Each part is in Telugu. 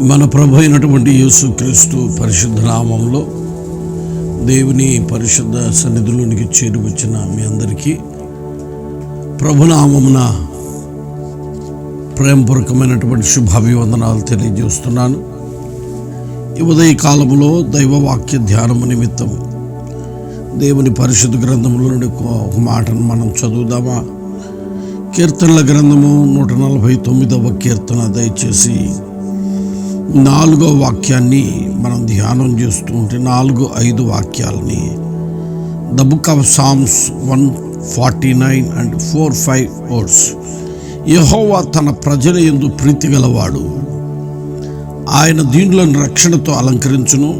మన ప్రభు అయినటువంటి యేసుక్రీస్తు పరిశుద్ధ నామంలో దేవుని పరిశుద్ధ సన్నిధిలోనికి చేరువచ్చిన మీ అందరికీ ప్రభునామమున ప్రేమపూర్వకమైనటువంటి శుభాభివందనాలు తెలియజేస్తున్నాను. ఈ ఉదయ కాలంలో దైవవాక్య ధ్యానము నిమిత్తం దేవుని పరిశుద్ధ గ్రంథంలో నుండి ఒక మాటను మనం చదువుదామా? కీర్తనల గ్రంథము నూట నలభై తొమ్మిదవ కీర్తన దయచేసి నాలుగో వాక్యాన్ని మనం ధ్యానం చేస్తూ ఉంటే నాలుగు ఐదు వాక్యాలని. The book of Psalms one forty nine and four five words యహోవా తన ప్రజల ఎందు ప్రీతి గలవాడు. ఆయన దీంట్లోని రక్షణతో అలంకరించును.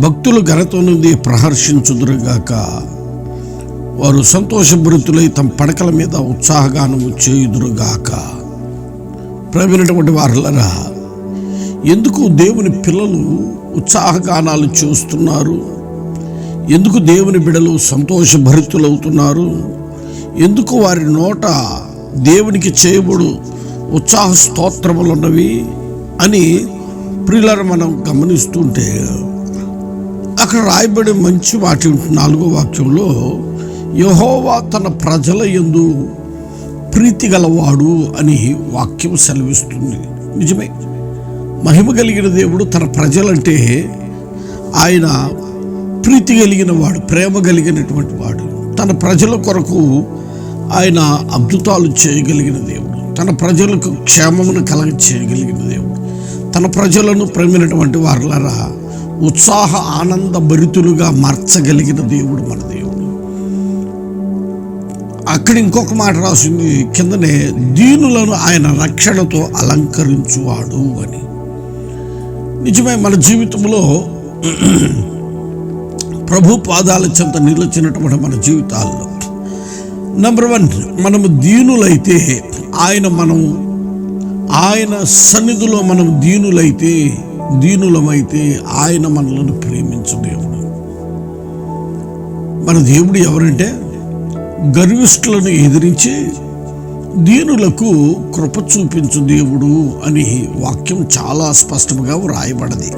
భక్తులు ఘనతో నుండి ప్రహర్షించుదురుగాక. వారు సంతోషభరితులై తమ పడకల మీద ఉత్సాహగానము చేయుదురుగాక. ప్రవీణటువంటి వారులరా ఎందుకు దేవుని పిల్లలు ఉత్సాహగానాలు చేస్తున్నారు? ఎందుకు దేవుని బిడలు సంతోషభరితులవుతున్నారు? ఎందుకు వారి నోట దేవునికి చేయబడు ఉత్సాహ స్తోత్రములున్నవి అని ప్రియులను మనం గమనిస్తుంటే అక్కడ రాయబడి మంచి వాటి నాలుగో వాక్యంలో యహోవా తన ప్రజల ఎందు ప్రీతి గలవాడు అని వాక్యం సెలవిస్తుంది. నిజమే. మహిమ కలిగిన దేవుడు తన ప్రజలంటే ఆయన ప్రీతి కలిగిన వాడు ప్రేమ కలిగినటువంటి వాడు. తన ప్రజల కొరకు ఆయన అద్భుతాలు చేయగలిగిన దేవుడు. తన ప్రజలకు క్షేమమును కలగ చేయగలిగిన దేవుడు. తన ప్రజలను ప్రేమినటువంటి వారులరా ఉత్సాహ ఆనంద భరితులుగా మార్చగలిగిన దేవుడు మన దేవుడు. అక్కడ ఇంకొక మాట రాసింది కిందనే దీనులను ఆయన రక్షణతో అలంకరించువాడు అని. నిజమే మన జీవితంలో ప్రభు పాదాల చెంత నిలిచినటువంటి మన జీవితాల్లో. నెంబర్ వన్ మనము దీనులైతే ఆయన మనం ఆయన సన్నిధిలో మనం దీనులైతే దీనులమైతే ఆయన మనలను ప్రేమించు దేవుడు. మన దేవుడు ఎవరంటే గర్విష్ఠులను ఎదిరించి దీనులకు కృప చూపించు దేవుడు అని వాక్యం చాలా స్పష్టంగా వ్రాయబడది.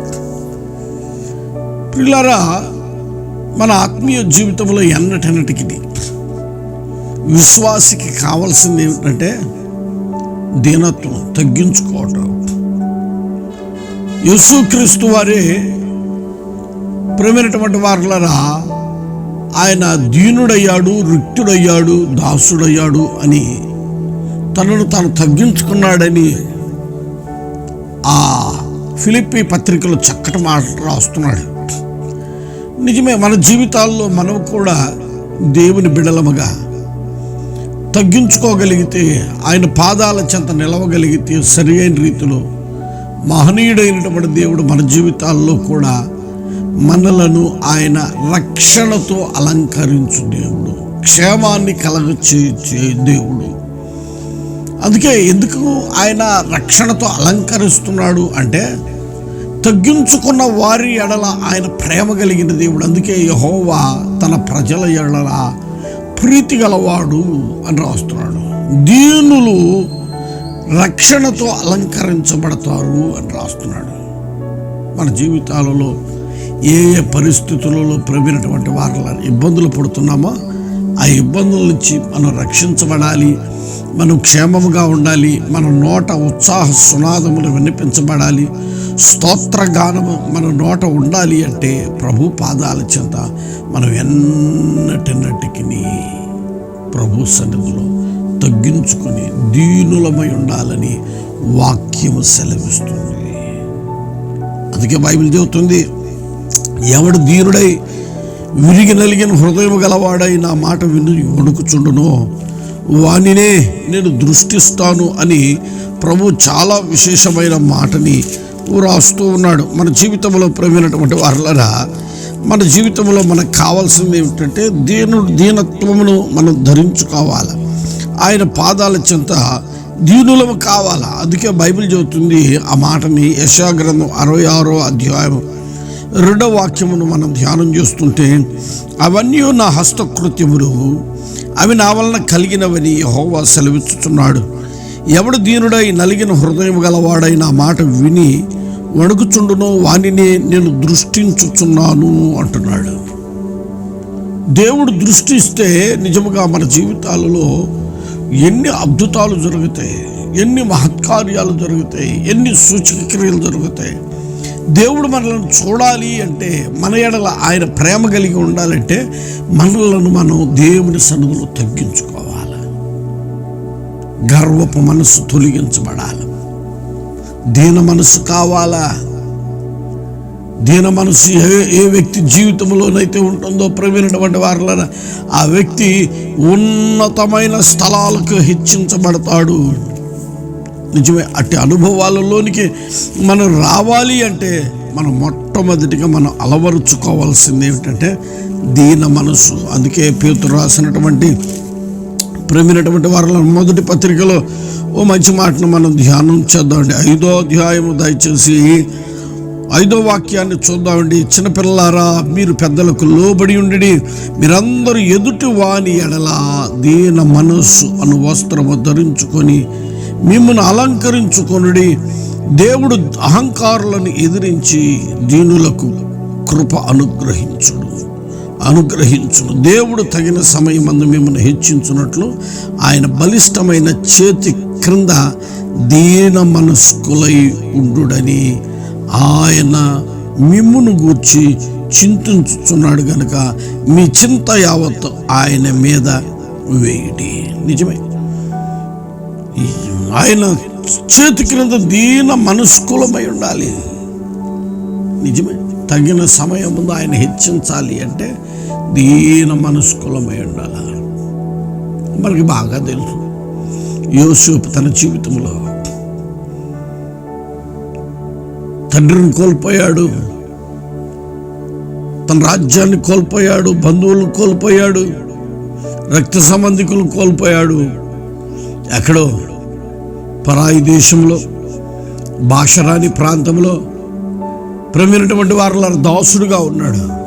పిల్లరా మన ఆత్మీయ జీవితంలో ఎన్నటన్నిటికి విశ్వాసికి కావాల్సింది ఏమిటంటే దీనత్వం తగ్గించుకోవటం. యేసుక్రీస్తు వారే ప్రేమైనటువంటి వారులరా ఆయన దీనుడయ్యాడు రిక్తుడయ్యాడు దాసుడయ్యాడు అని తనను తాను తగ్గించుకున్నాడని ఆ ఫిలిప్పి పత్రికలో చక్కటి మాట రాస్తున్నాడు. నిజమే మన జీవితాల్లో మనం కూడా దేవుని బిడలముగా తగ్గించుకోగలిగితే ఆయన పాదాల చెంత నిలవగలిగితే సరి అయిన రీతిలో మహనీయుడైనటువంటి దేవుడు మన జీవితాల్లో కూడా మనలను ఆయన రక్షణతో అలంకరించు దేవుడు క్షేమాన్ని కలగచే దేవుడు. అందుకే ఎందుకు ఆయన రక్షణతో అలంకరిస్తున్నాడు అంటే తగ్గించుకున్న వారి ఎడల ఆయన ప్రేమ కలిగిన దేవుడు. అందుకే యహోవా తన ప్రజల ఎడల ప్రీతి గలవాడు అని రాస్తున్నాడు. దీనులు రక్షణతో అలంకరించబడతారు అని రాస్తున్నాడు. మన జీవితాలలో ఏ ఏ పరిస్థితులలో ప్రవీణటువంటి వారిల ఇబ్బందులు పడుతున్నామో ఆ ఇబ్బందుల నుంచి మనం రక్షించబడాలి మనం క్షేమముగా ఉండాలి మన నోట ఉత్సాహ సునాదములు వినిపించబడాలి స్తోత్రగానము మన నోట ఉండాలి అంటే ప్రభు పాదాల చెంత మనం ఎన్నటిన్నటికి ప్రభు సన్నిధిలో తగ్గించుకొని దీనులమై ఉండాలని వాక్యము సెలవిస్తుంది. అందుకే బైబిల్ చెబుతుంది ఎవడు దీనుడై విరిగి నలిగిన హృదయం గలవాడై నా మాట విని వణుకుచుండునో. వానినే నేను దృష్టిస్తాను అని ప్రభు చాలా విశేషమైన మాటని రాస్తూ ఉన్నాడు. మన జీవితంలో ప్రవీణటువంటి వారులరా మన జీవితంలో మనకు కావాల్సింది ఏమిటంటే దీనుడు దీనత్వమును మనం ధరించుకోవాలి. ఆయన పాదాల చెంత దీనులము కావాలా? అందుకే బైబిల్ చెబుతుంది ఆ మాటని యశాగ్రంథం అరవై ఆరో అధ్యాయం రెండవ వాక్యమును మనం ధ్యానం చేస్తుంటే అవన్నీ నా హస్తకృత్యములు. అవి నా వలన కలిగినవని యహోవా సెలవిస్తున్నాడు ఎవడు దీనుడై నలిగిన హృదయం గలవాడై నా మాట విని వణుకుచుండునో వానిని నేను దృష్టించుచున్నాను అంటున్నాడు. దేవుడు దృష్టిస్తే నిజముగా మన జీవితాలలో ఎన్ని అద్భుతాలు జరుగుతాయి ఎన్ని మహత్కార్యాలు జరుగుతాయి ఎన్ని సూచక క్రియలు జరుగుతాయి దేవుడు మనల్ని చూడాలి అంటే మన ఎడల ఆయన ప్రేమ కలిగి ఉండాలంటే మనలను మనం దేవుని సన్నిధిలో తగ్గించుకోవాలి. గర్వపు మనసు తొలగించబడాలి. దీన మనసు కావాలా? దీన మనసు ఏ ఏ వ్యక్తి జీవితంలోనైతే ఉంటుందో ప్రవీణటువంటి వారిలో ఆ వ్యక్తి ఉన్నతమైన స్థలాలకు హెచ్చించబడతాడు. నిజమే అట్టి అనుభవాలలోనికి మనం రావాలి అంటే మనం మొట్టమొదటిగా మనం అలవరుచుకోవాల్సింది ఏమిటంటే దీన మనసు అందుకే పేతురు రాసినటువంటి ప్రేమినటువంటి వారిలో మొదటి పత్రికలో ఓ మంచి మాటను మనం ధ్యానం చేద్దామండి. ఐదో అధ్యాయము దయచేసి ఐదో వాక్యాన్ని చూద్దామండి. చిన్నపిల్లారా మీరు పెద్దలకు లోబడి ఉండి మీరందరూ ఎదుటి వాని ఎడల దీన మనస్సు అను వస్త్రము ధరించుకొని మిమ్మల్ని అలంకరించుకొనుడి. దేవుడు అహంకారులను ఎదిరించి దీనులకు కృప అనుగ్రహించుడు అనుగ్రహించును. దేవుడు తగిన సమయం అందు మిమ్మల్ని హెచ్చించున్నట్లు ఆయన బలిష్టమైన చేతి క్రింద దీన మనస్కులై ఉండుడని ఆయన మిమ్మును గూర్చి చింతించుచున్నాడు గనుక మీ చింత యావత్తు ఆయన మీద వేయడి. నిజమే. ఆయన చేతి క్రింద దీన మనస్కులమై ఉండాలి. నిజమే. తగిన సమయం ముందు ఆయన హెచ్చించాలి అంటే దీన మనస్కులమై ఉండాలి. మనకి బాగా తెలుసు. యోసేపు తన జీవితంలో తండ్రిని కోల్పోయాడు. తన రాజ్యాన్ని కోల్పోయాడు. బంధువులను కోల్పోయాడు. రక్త సంబంధికులు కోల్పోయాడు. ఎక్కడో పరాయి దేశంలో భాషరాని ప్రాంతంలో ప్రమినటువంటి వారిలో దాసుడుగా ఉన్నాడు.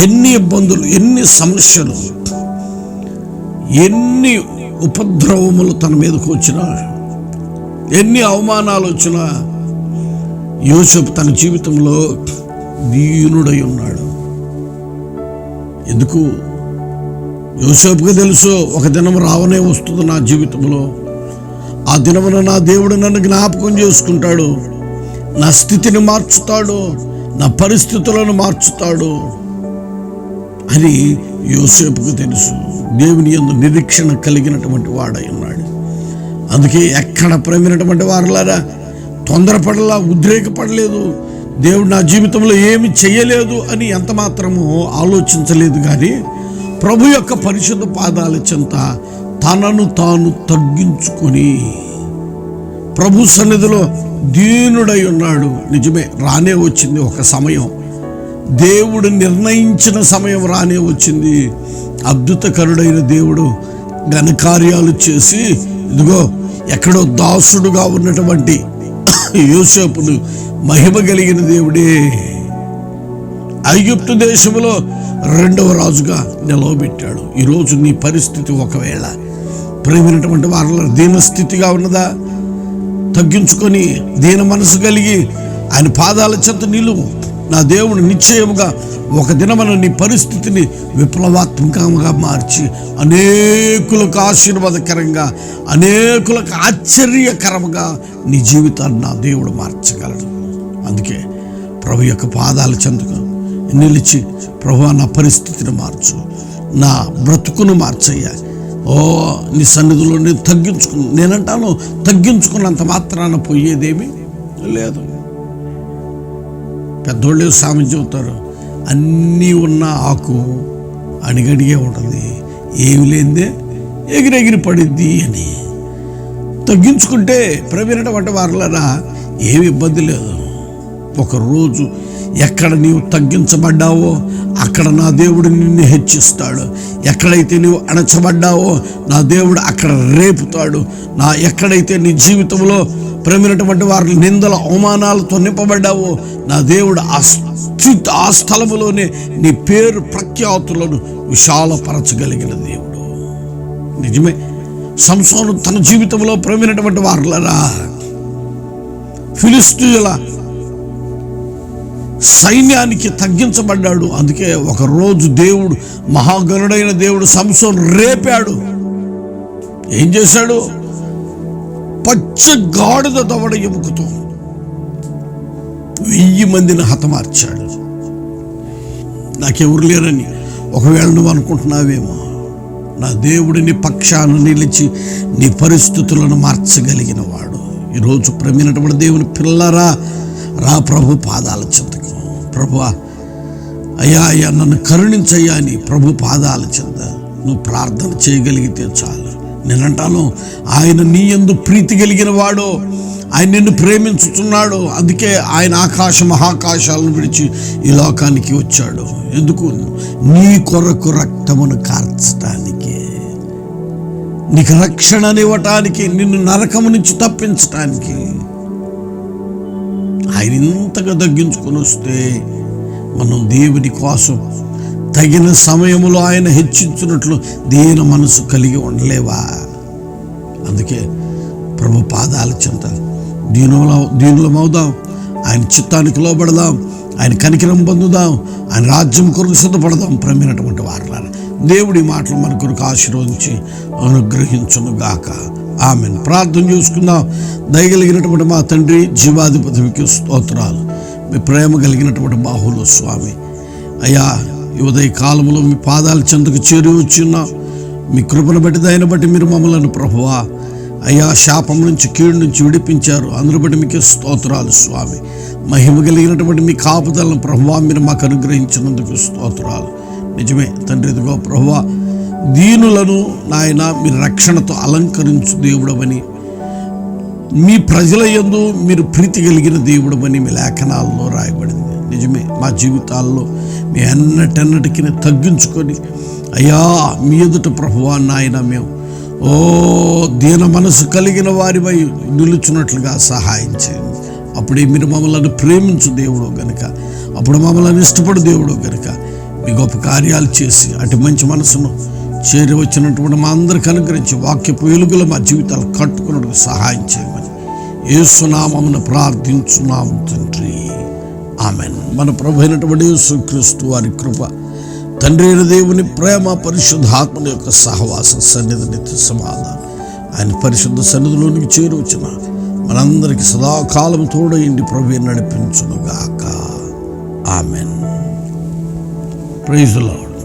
ఎన్ని ఇబ్బందులు ఎన్ని సమస్యలు ఎన్ని ఉపద్రవములు తన మీదకు వచ్చినా ఎన్ని అవమానాలు వచ్చినా యోసేపు తన జీవితంలో దీనుడై ఉన్నాడు. ఎందుకు? యోసేపుకి తెలుసు ఒక దినం రావనే వస్తుంది నా జీవితంలో. ఆ దినమున నా దేవుడు నన్ను జ్ఞాపకం చేసుకుంటాడు. నా స్థితిని మార్చుతాడు. నా పరిస్థితులను మార్చుతాడు. అని యోసేపుకు తెలుసు. దేవుని ఎందు నిరీక్షణ కలిగినటువంటి వాడై ఉన్నాడు. అందుకే ఎక్కడ ప్రేమినటువంటి వారులారా తొందరపడలా ఉద్రేకపడలేదు. దేవుడు నా జీవితంలో ఏమి చేయలేదు అని ఎంత మాత్రమో ఆలోచించలేదు కానీ ప్రభు యొక్క పరిశుద్ధ పాదాల చెంత తనను తాను తగ్గించుకొని ప్రభు సన్నిధిలో దీనుడై ఉన్నాడు. నిజమే రానే వచ్చింది ఒక సమయం. దేవుడు నిర్ణయించిన సమయం రానే వచ్చింది. అద్భుతకరుడైన దేవుడు ఘనకార్యాలు చేసి ఇదిగో ఎక్కడో దాసుడుగా ఉన్నటువంటి యోసేపును మహిమ కలిగిన దేవుడే. ఐగుప్తు దేశంలో రెండవ రాజుగా నిలవబెట్టాడు. ఈరోజు నీ పరిస్థితి ఒకవేళ ప్రేమైనటువంటి వారిలో దీనస్థితిగా ఉన్నదా? తగ్గించుకొని దీన మనసు కలిగి ఆయన పాదాల చెంత నిలువు నా దేవుడు నిశ్చయముగా ఒక దినమన నీ పరిస్థితిని విప్లవాత్మకంగా మార్చి అనేకులకు ఆశీర్వాదకరంగా అనేకులకు ఆశ్చర్యకరంగా నీ జీవితాన్ని నా దేవుడు మార్చగలడు. అందుకే ప్రభు యొక్క పాదాల చెందుకు నిలిచి ప్రభు నా పరిస్థితిని మార్చు నా బ్రతుకును మార్చయ్యా. ఓ నీ సన్నిధిలో నేను తగ్గించుకు నేనంటాను తగ్గించుకున్నంత మాత్రాన పోయేదేమీ లేదు. పెద్దోళ్ళు సామె చెబుతారు? అన్నీ ఉన్న ఆకు అడిగడిగే ఉంటుంది. ఏమి లేదే ఎగిరెగిరి పడిద్ది అని. తగ్గించుకుంటే ప్రవీణటువంటి వారులరా ఏమి ఇబ్బంది లేదు. ఒకరోజు ఎక్కడ నీవు తగ్గించబడ్డావో అక్కడ నా దేవుడు నిన్ను హెచ్చిస్తాడు. ఎక్కడైతే నీవు అణచబడ్డావో నా దేవుడు అక్కడ రేపుతాడు. నా ఎక్కడైతే నీ జీవితంలో ప్రమినటువంటి వారి నిందల అవమానాలతో నింపబడ్డావో నా దేవుడు ఆ స్థితి ఆ స్థలములోనే నీ పేరు ప్రఖ్యాతులను విశాలపరచగలిగిన దేవుడు. నిజమే. సంసోను తన జీవితంలో ప్రవీణటువంటి వారులరా? ఫిలిస్తీయుల సైన్యానికి తగ్గించబడ్డాడు. అందుకే ఒకరోజు దేవుడు మహాగరుడైన దేవుడు సంసోన్ రేపాడు. ఏం చేశాడు? పచ్చ గాడిద దవడ ఎముకతో వెయ్యి మందిని హతమార్చాడు. నాకెవరు లేరని ఒకవేళ నువ్వు అనుకుంటున్నావేమో నా దేవుడిని పక్షాన నిలిచి నీ పరిస్థితులను మార్చగలిగిన వాడు. ఈరోజు ప్రమినటువంటి దేవుని పిల్లరా రా ప్రభు పాదాల చింత ప్రభు అయ్యా అయ్యా నన్ను కరుణించయ్యా అని ప్రభు పాదాల చెంద. నువ్వు ప్రార్థన చేయగలిగితే చాలు. నేనంటాను ఆయన నీ ఎందు ప్రీతి కలిగిన వాడు ఆయన నిన్ను ప్రేమించుతున్నాడు అందుకే ఆయన ఆకాశ మహాకాశాలను విడిచి ఈ లోకానికి వచ్చాడు. ఎందుకు? నీ కొరకు రక్తమును కార్చడానికి నీకు రక్షణనివ్వటానికి నిన్ను నరకము నుంచి తప్పించటానికి. ఆయన ఇంతగా తగ్గించుకొని వస్తే మనం దేవుని కోసం తగిన సమయంలో ఆయన హెచ్చించినట్లు దేని మనసు కలిగి ఉండలేవా? అందుకే ప్రభు పాదాల చింత దీనుల దీనులమవుదాం ఆయన చిత్తానికి లోబడదాం ఆయన కనికరం పొందుదాం ఆయన రాజ్యం కొరకు సిద్ధపడదాం ప్రమినటువంటి వారు దేవుడి మాటలు మన కొరకు ఆశీర్వదించి అనుగ్రహించును గాక ఆమెను. ప్రార్థన చేసుకుందాం. దయగలిగినటువంటి మా తండ్రి జీవాధిపతికి స్తోత్రాలు. మీ ప్రేమ కలిగినటువంటి బాహులు స్వామి. అయ్యా ఉదయ కాలంలో మీ పాదాల చెందుకు చేరి వచ్చిన మీ కృపను బట్టి దాన్ని బట్టి మీరు మమ్మలను ప్రభువా. అయ్యా శాపం నుంచి కీడు నుంచి విడిపించారు. అందరూ బట్టి మీకు స్తోత్రాలు స్వామి. మహిమ కలిగినటువంటి మీ కాపుదలను ప్రభువా మీరు మాకు అనుగ్రహించినందుకు స్తోత్రాలు. నిజమే. తండ్రి ఇదిగో ప్రభువా దీనులను నాయన మీ రక్షణతో అలంకరించు దేవుడమని మీ ప్రజల యందు మీరు ప్రీతి కలిగిన దేవుడమని మీ లేఖనాల్లో రాయబడింది. నిజమే మా జీవితాల్లో మీ అన్నటన్నటికి తగ్గించుకొని అయ్యా మీ ఎదుట ప్రభువా నాయన మేము ఓ దీన మనసు కలిగిన వారిపై నిలుచున్నట్లుగా సహాయం చేయండి. అప్పుడే మీరు మమ్మల్ని ప్రేమించు దేవుడు గనుక అప్పుడు మమ్మల్ని ఇష్టపడు దేవుడు గనుక మీ గొప్ప కార్యాలు చేసి అటు మంచి మనసును చేరి వచ్చినటువంటి మా అందరికి అనుగ్రహించి వాక్యపు వెలుగులో మా జీవితాలు కట్టుకున్నట్టు సహాయం చేయమని ఏసునామమును ప్రార్థించున్నాము తండ్రి. ఆమె మన ప్రభు అయినటువంటి యేసుక్రీస్తు వారి కృప తండ్రి అయిన దేవుని ప్రేమ పరిశుద్ధాత్మని యొక్క సహవాస సన్నిధి నిత్య సమాధానం. ఆయన పరిశుద్ధ సన్నిధిలోనికి చేరువచ్చిన మనందరికీ సదాకాలం తోడయిండి ప్రభు నడిపించునుగాక. ఆమెన్. Praise the Lord.